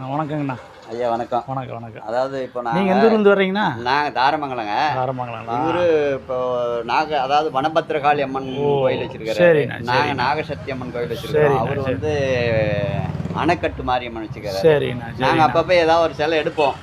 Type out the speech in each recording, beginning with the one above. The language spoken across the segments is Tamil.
வணக்கங்கண்ணா. ஐயா வணக்கம். வணக்கம் வணக்கம். அதாவது இப்போ நீங்கள் நாங்கள் எந்த ஊர்லேருந்து வர்றீங்கண்ணா? நாங்கள் தாரமங்கலங்க. ஆரம்பங்களா இவரு இப்போ நாக அதாவது வனபத்திரகாளி அம்மன் கோயில் வச்சிருக்காரு. சரிண்ணா, நாங்க சரிண்ணா. நாகசக்தி அம்மன் கோயில் வச்சிருக்கோம் அவர். வந்து அணைக்கட்டு மாரியம்மன் வச்சுக்காரு சரிண்ணா நாங்க சரிண்ணா. அப்பப்போ ஏதாவது ஒரு சிலை எடுப்போம்.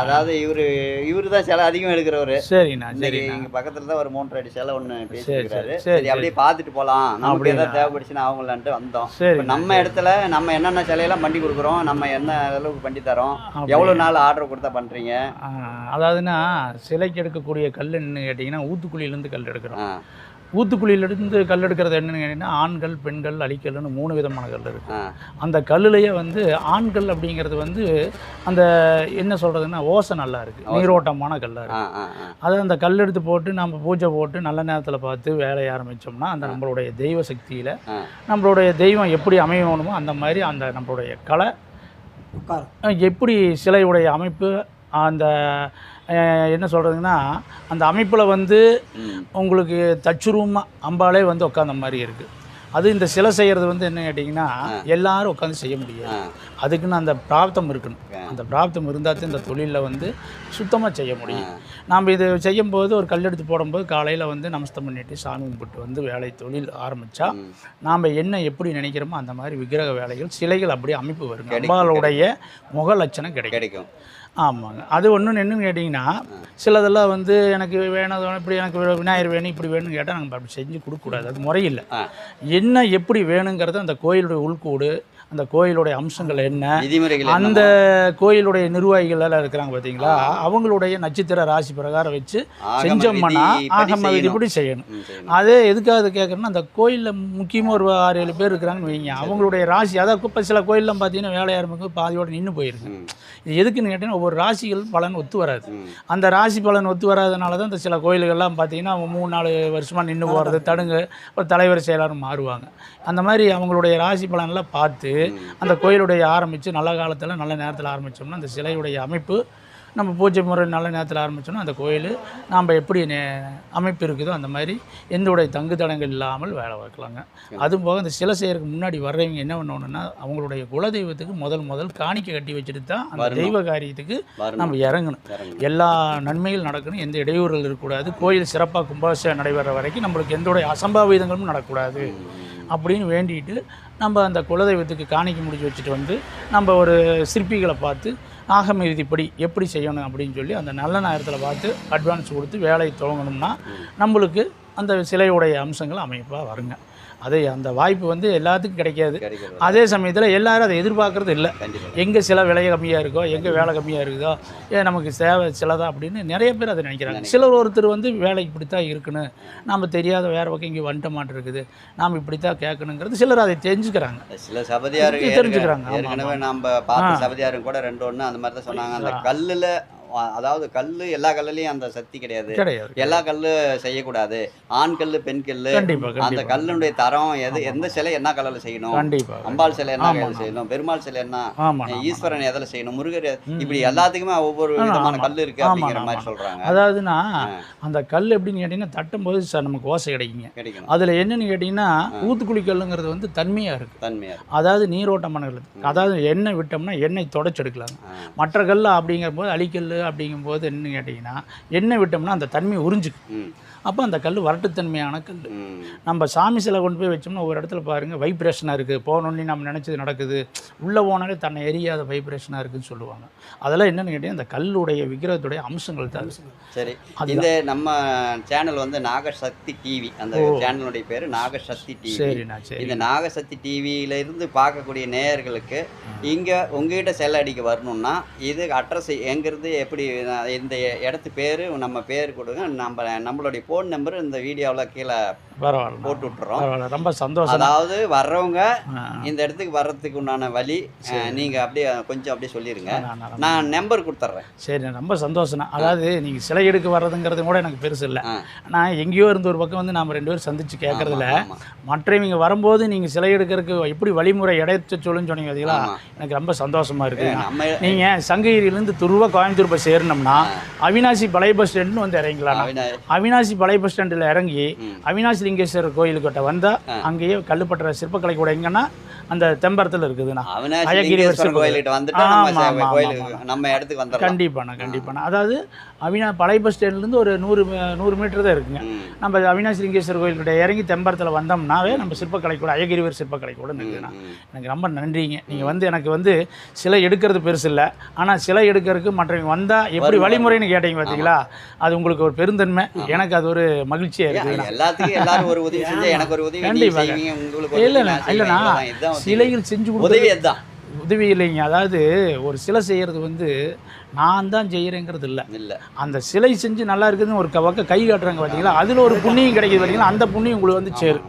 அதாவது இவரு இவரு தான் சிலை அதிகம் எடுக்கிறவரு. சரிண்ணா இங்க பக்கத்துல தான் ஒரு மூன்றரை அடி சிலை ஒண்ணு பேசியிருக்காரு சரி, சரி அப்படியே பார்த்துட்டு போலாம். நமக்கு? ஏதாவது தேவைப்படுச்சுன்னா அவங்களான்ட்டு வந்தோம். சரி நம்ம இடத்துல நம்ம என்னென்ன சிலையெல்லாம் பண்ணி கொடுக்குறோம் நம்ம என்ன அளவுக்கு பண்ணி தரோம். எவ்வளவு நாள் ஆர்டர் கொடுத்தா பண்றீங்க? ஆ, அதாவதுன்னா சிலைக்கு எடுக்கக்கூடிய கல்லுன்னு கேட்டிங்கன்னா ஊத்துக்குழியிலேருந்து கல் எடுக்கிறோம். ஊத்துக்குழியிலேருந்து கல் எடுக்கிறது என்னன்னு கேட்டிங்கன்னா ஆண்கள் பெண்கள் அடிக்கல்னு மூணு விதமான கல் இருக்குது அந்த கல்லுலேயே வந்து ஆண்கள் அப்படிங்கிறது வந்து அந்த என்ன சொல்கிறதுன்னா ஓசை நல்லா இருக்குது நீரோட்டமான கல்லாக இருக்குது. அதை அந்த கல் எடுத்து போட்டு நம்ம பூஜை போட்டு நல்ல நேரத்தில் பார்த்து வேலையை ஆரம்பித்தோம்னா அந்த நம்மளுடைய தெய்வ சக்தியில். நம்மளுடைய தெய்வம் எப்படி அமையணுமோ அந்த மாதிரி அந்த நம்மளுடைய கலை எப்படி சிலையுடைய அமைப்பு அந்த என்ன சொல்கிறதுங்கன்னா அந்த அமைப்பில் வந்து உங்களுக்கு தச்சுருவமாக அம்பாலே வந்து உட்காந்த மாதிரி இருக்குது அது இந்த சிலை செய்கிறது வந்து என்ன கேட்டிங்கன்னா எல்லாரும் உட்காந்து செய்ய முடியாது. அதுக்குன்னு அந்த பிராப்தம் இருக்கணும். அந்த பிராப்தம் இருந்தால் இந்த தொழிலில் வந்து சுத்தமாக செய்ய முடியும். நாம் இது செய்யும்போது ஒரு கல் எடுத்து போடும்போது காலையில் வந்து நமஸ்தம் பண்ணிட்டு சாமி கும்பிட்டு வந்து வேலை தொழில் ஆரம்பித்தா. நாம் என்ன எப்படி நினைக்கிறோமோ அந்த மாதிரி விக்கிரக வேலைகள் சிலைகள் அப்படியே அமைப்பு வருங்க கிடைக்கும், அம்பாளுடைய முக லட்சணம் கிடைக்கும். ஆமாங்க. அது ஒன்று என்னன்னு கேட்டிங்கன்னா சிலதெல்லாம் வந்து எனக்கு வேணும் இப்படி எனக்கு விநாயகர் வேணும் இப்படி வேணும்னு கேட்டால் நாங்கள் அப்படி செஞ்சு கொடுக்கக்கூடாது. அது முறையில்லை. என்ன எப்படி வேணுங்கிறது அந்த கோயிலுடைய உள்கூடு அந்த கோயிலுடைய அம்சங்கள் என்ன அந்த கோயிலுடைய நிர்வாகிகள் எல்லாம் இருக்கிறாங்க பார்த்தீங்களா அவங்களுடைய நட்சத்திர ராசி பிரகாரம் வச்சு செஞ்சோம்னா ஆகம. விதிப்படி செய்யணும். அதே எதுக்காக கேட்குறேன்னா அந்த கோயிலில் முக்கியமாக ஒரு ஆறு ஏழு பேர் இருக்கிறாங்கன்னு வைங்க. அவங்களுடைய ராசி அதாவது இப்போ சில கோயிலெலாம் பார்த்தீங்கன்னா இருக்கும்போது பாதியோடு நின்று போயிருக்கு இது எதுக்குன்னு கேட்டிங்கன்னா ஒவ்வொரு ராசிகள் பலன் ஒத்து வராது. அந்த ராசி பலன் ஒத்து வராதனால தான் இந்த சில கோயில்கள்லாம் பார்த்தீங்கன்னா மூணு நாலு வருஷமாக நின்று போகிறது தடுங்க ஒரு தலைவர் செயலாளர் மாறுவாங்க. அந்த மாதிரி அவங்களுடைய ராசி பலன்லாம் பார்த்து அந்த கோயிலுடைய ஆரம்பித்து நல்ல காலத்தில் நல்ல நேரத்தில் ஆரம்பித்தோம்னா அந்த சிலையுடைய அமைப்பு நம்ம பூஜை முறை நல்ல நேரத்தில் ஆரம்பித்தோம்னா அந்த கோயில் நாம் எப்படி நே- அமைப்பு இருக்குதோ அந்த மாதிரி எந்த உடைய தங்கு தடங்கள் இல்லாமல் வேலை பார்க்கலாங்க அதுவும் போக இந்த சிலை செய்யறதுக்கு முன்னாடி வர்றவங்க என்ன பண்ணணும்னா அவங்களுடைய குலதெய்வத்துக்கு முதல் முதல் காணிக்கை கட்டி வச்சுட்டு தான் அந்த. தெய்வ காரியத்துக்கு. நம்ம இறங்கணும். எல்லா நன்மைகள் நடக்கணும் எந்த இடையூறுகள் இருக்கக்கூடாது கோயில் சிறப்பாக கும்பாபிஷேகம் நடைபெற வரைக்கும் நம்மளுக்கு எந்த உடைய அசம்பாவிதங்களும் நடக்கக்கூடாது அப்படின்னு வேண்டிட்டு நம்ம அந்த குலதெய்வத்துக்கு காணிக்கை முடிச்சு வச்சுட்டு வந்து நம்ம ஒரு சிற்பிகளை பார்த்து ஆகம விதிப்படி எப்படி செய்யணும் அப்படின்னு சொல்லி அந்த நல்ல நேரத்தில் பார்த்து அட்வான்ஸ் கொடுத்து வேலையை துவங்கணும்னா நம்மளுக்கு அந்த சிலையுடைய அம்சங்கள் அமைப்பாக வருங்க. அது அந்த வாய்ப்பு வந்து எல்லாத்துக்கும் கிடைக்காது. அதே சமயத்தில் எல்லாரும் அதை எதிர்பார்க்கறது இல்லை. எங்கே சில விலை கம்மியாக இருக்கோ எங்கே வேலை கம்மியாக இருக்குதோ ஏன் நமக்கு சேவை சிலதா அப்படின்னு நிறைய பேர் அதை நினைக்கிறாங்க. சிலர் ஒருத்தர் வந்து வேலை இப்படித்தான் இருக்கணும். நாம் தெரியாத வேறு பக்கம் இங்கே வந்துட்ட மாட்டிருக்குது. நாம் இப்படித்தான் கேட்கணுங்கிறது சிலர் அதை தெரிஞ்சுக்கிறாங்க. சில சபதியாரு இது தெரிஞ்சுக்கிறாங்க. ஏற்கனவே. நம்ம பார்த்த சபதியாரும் கூட ரெண்டு ஒண்ணு அந்த மாதிரி தான் சொன்னாங்க. அந்த கல்லுல அதாவது கல்லு எல்லா கல்லுலயும் அந்த சக்தி கிடையாது. எல்லா கல்லு செய்யக்கூடாது. ஆண் கல்லு பெண் கல்லு கண்டிப்பாக அந்த கல்லுடைய தரம் எது எந்த சிலை என்ன கலர்ல செய்யணும்? அம்பாள் சிலை என்ன. செய்யணும்? பெருமாள் சிலை என்ன? ஈஸ்வரன் எதில் செய்யணும்? முருகர் இப்படி. எல்லாத்துக்குமே ஒவ்வொரு விதமான. கல் இருக்கு அப்படிங்கிற. மாதிரி சொல்றாங்க. அதாவதுன்னா. அந்த கல் எப்படின்னு கேட்டிங்கன்னா தட்டும்போது சார் நமக்கு ஓசை கிடைக்குங்க. கிடைக்கணும். அதில் என்னன்னு கேட்டிங்கன்னா ஊத்துக்குழி கல்லுங்கிறது வந்து தன்மையாக இருக்குது தன்மையா. அதாவது நீரோட்டமான கல் அதாவது எண்ணெய் விட்டோம்னா எண்ணெய் தொடச்சி எடுக்கலாங்க ஆ. மற்ற கல் அப்படிங்கும்போது அலிக்கல் அப்படிங்கும்போது என்னன்னு கேட்டிங்கன்னா எண்ணெய் விட்டோம்னா அந்த தன்மை உறிஞ்சிக்கும். அப்போ அந்த கல் வரட்டுத்தன்மையான கல். நம்ம சாமி சிலை கொண்டு போய் வச்சோம்னா ஒரு இடத்துல பாருங்கள் வைப்ரேஷனாக இருக்குது போனோடனே நம்ம நினச்சது நடக்குது. உள்ளே போனாலே தன்னை எரியாத வைப்ரேஷனாக இருக்குதுன்னு சொல்லுவாங்க. அதெல்லாம் என்னென்னு கேட்டிங்கன்னா அந்த கல்லுடைய விக்கிரகத்துடைய அம்சங்கள் தான். சரி. இந்த நம்ம சேனல் வந்து நாகசக்தி டிவி அந்த சேனலுடைய பேரு நாகசக்தி டிவி சரிண்ணா சரி. இந்த நாகசக்தி டிவியில இருந்து பார்க்கக்கூடிய நேயர்களுக்கு இங்க உங்ககிட்ட செல் அடிக்க வரணும்னா இது அட்ரஸ் எங்கிருந்து எப்படி இந்த இடத்து பேரு நம்ம பேர் கொடுங்க. நம்ம நம்மளுடைய ஃபோன் நம்பர் இந்த வீடியோவில் கீழே பரவாயில்ல. போட்டு விட்டுறோம். பரவாயில்ல. ரொம்ப சந்தோஷம். அதாவது வர்றவங்க இந்த இடத்துக்கு வர்றதுக்கு உண்டான வழி அஹ், நீங்க அப்படியே கொஞ்சம் அப்படியே சொல்லிருங்க. நான் நம்பர் கொடுத்துட்றேன் சரி ரொம்ப சந்தோஷம்ண்ணா அதாவது நீங்கள் சிலை எடுக்க வர்றதுங்கிறது கூட எனக்கு பெருசு இல்லை. நான் எங்கேயோ இருந்த ஒரு பக்கம் வந்து நாம் ரெண்டு பேரும் சந்திச்சு கேட்கறதுல. மற்றவங்க வரும்போது நீங்கள் சிலை எடுக்கிறதுக்கு எப்படி வழிமுறை இடைச்ச சொல்லுன்னு சொன்னீங்க பார்த்தீங்களா. எனக்கு ரொம்ப சந்தோஷமா இருக்கு. நம்ம நீங்கள் சங்ககிரியிலேருந்து துருவா கோயம்புத்தூர் பஸ் ஏறினோம்னா அவினாசி பழைய பஸ் ஸ்டாண்டுன்னு வந்து இறங்கிக்கலாம் அவினா- அவினாசி பழைய பஸ் ஸ்டாண்டில் இறங்கி ம். அவினாசியில் லிங்கேஸ்வரர் கோயிலுக்கிட்ட வந்தால். அங்கேயே கல்லுப்பட்டுற சிற்பக்கலை கூட எங்கன்னா அந்த தெம்பரத்தில் இருக்குதுண்ணா அழகிரி கோயிலுக்கிட்ட வந்துட்டா நம்ம இடத்துக்கு வந்துடலாம். கண்டிப்பாண்ணா கண்டிப்பாண்ணா. அதாவது அவினா பழைய பஸ் ஸ்டாண்ட்லேருந்து ஒரு நூறு நூறு மீட்டர் தான் இருக்குங்க. நம்ம அவினாசி லிங்கேஸ்வரர் கோயில்கிட்ட இறங்கி தெம்பரத்தில் வந்தோம்னாவே நம்ம சிற்பக்கலை கூட அழகிரிவர் சிற்பக்கலை கூட இருக்குதுண்ணா. எனக்கு ரொம்ப நன்றிங்க. நீங்கள் வந்து எனக்கு வந்து சிலை எடுக்கிறது பெருசு இல்லை. ஆனால் சிலை எடுக்கிறதுக்கு மற்றவங்க வந்தால் எப்படி. வழிமுறைன்னு கேட்டீங்க பார்த்தீங்களா அது உங்களுக்கு ஒரு பெருந்தன்மை. எனக்கு அது ஒரு மகிழ்ச்சியாக ஏன், இருக்குதுண்ணா. எல்லாத்துக்கும் எல்லாரும் ஒரு உதவி செஞ்சா எனக்கு ஒரு உதவி கண்டிப்பாக. இல்லைண்ணா. இல்லைண்ணா. சிலைகள் செஞ்சு உதவி அதுதான். உதவி இல்லைங்க. அதாவது ஒரு சிலை செய்கிறது வந்து நான் தான் செய்கிறேங்கிறது இல்லை. இல்ல. அந்த சிலை செஞ்சு நல்லா இருக்குதுன்னு ஒரு பக்கம் கை காட்டுறாங்க பார்த்தீங்களா அதில் ஒரு புண்ணியம் கிடைக்குது பார்த்தீங்களா அந்த புண்ணியம் உங்களுக்கு வந்து சேரும்.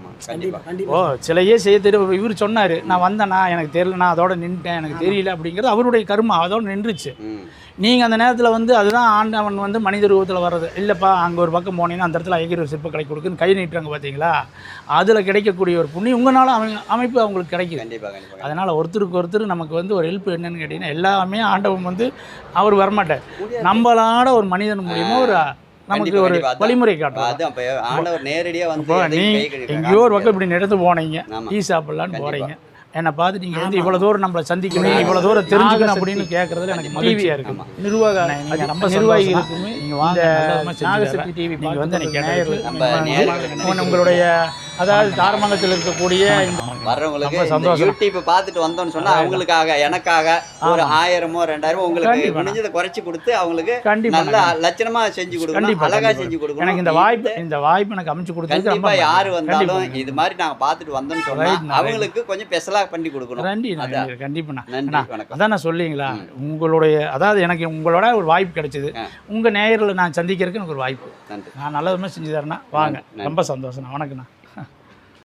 ஓ சிலையே செய்ய தெரியும் இவர் சொன்னார் நான் வந்தேனா எனக்கு தெரியல நான் அதோட நின்ட்டேன் எனக்கு தெரியல அப்படிங்கிறது அவருடைய கருமா அதோட நின்றுச்சு. நீங்கள் அந்த நேரத்தில் வந்து அதுதான் ஆண்டவன் வந்து மனித ரூபத்தில் வர்றது. இல்லைப்பா அங்கே ஒரு பக்கம் போனீங்கன்னா அந்த இடத்துல ஐயர் ஒரு சிற்பக்கலை கொடுக்குன்னு கை நீட்டுறாங்க பார்த்தீங்களா அதில் கிடைக்கக்கூடிய ஒரு புண்ணியம் உங்களால் அமை அமைப்பு அவங்களுக்கு கிடைக்குது. கண்டிப்பா கண்டிப்பா அதனால் ஒருத்தருக்கு ஒருத்தர் நமக்கு வந்து ஒரு ஹெல்ப் என்னன்னு கேட்டிங்கன்னா எல்லாமே ஆண்டவன் வந்து அவர் வரமாட்டார். நம்மளாட ஒரு மனிதன் மூலியமா ஒரு நமக்கு ஒரு. வழிமுறை இப்ப ஆண்டவர் நேரடியா வந்து எங்கேயோ ஒரு பக்கம் இப்படி நடந்து போனீங்க. டீ சாப்பிடலான்னு கண்டிப்பா. என்னை பார்த்து நீங்கள் வந்து இவ்வளோ தூரம் நம்மளை சந்திக்கணும் இவ்வளோ தூரம் தெரிஞ்சுக்கணும் அப்படின்னு கேட்கறதுல எனக்கு மகிழ்ச்சியாக இருக்கு. நிர்வாக ரொம்ப நிர்வாகிகளுக்குமே நீங்கள் வாங்க நாகசக்தி டிவி நீங்கள் வந்து எனக்கு நம்ம உங்களுடைய அதாவது தாரமங்கலத்தில் இருக்கக்கூடிய இந்த- வர்றவங்களுக்கு சந்தோஷம். யூடியூப் பார்த்துட்டு வந்தோம்னு சொன்னா அவங்களுக்காக எனக்காக ஒரு ஆயிரமோ ரெண்டாயிரமோ உங்களுக்கு கண்டிப்பா. முடிஞ்சதை குறைச்சு கொடுத்து அவங்களுக்கு கண்டிப்பா நல்ல லட்சணமா செஞ்சு கொடுக்கணும் கண்டிப்பா, அழகா கண்டிப்பா. செஞ்சு கொடுக்கணும். எனக்கு இந்த வாய்ப்பு இந்த வாய்ப்பு எனக்கு அமைச்சு ரொம்ப கண்டிப்பா யாரு வந்தாலும் கண்டிப்பா. இது மாதிரி நாங்க பார்த்துட்டு வந்தோம்னு சொன்னா. அவங்களுக்கு கொஞ்சம் ஸ்பெஷலா பண்ணி கொடுக்கணும். நன்றி அதான். நன்றி வணக்கம். அதான் நான் சொல்லிங்களா உங்களுடைய அதாவது எனக்கு உங்களோட ஒரு வாய்ப்பு கிடைச்சது. ஆ. உங்கள் நேயரில் நான் சந்திக்கிறதுக்கு எனக்கு ஒரு வாய்ப்பு. நான் நல்ல விதமாக செஞ்சு தரேண்ணா வாங்க ரொம்ப சந்தோஷம்ண்ணா வணக்கண்ணா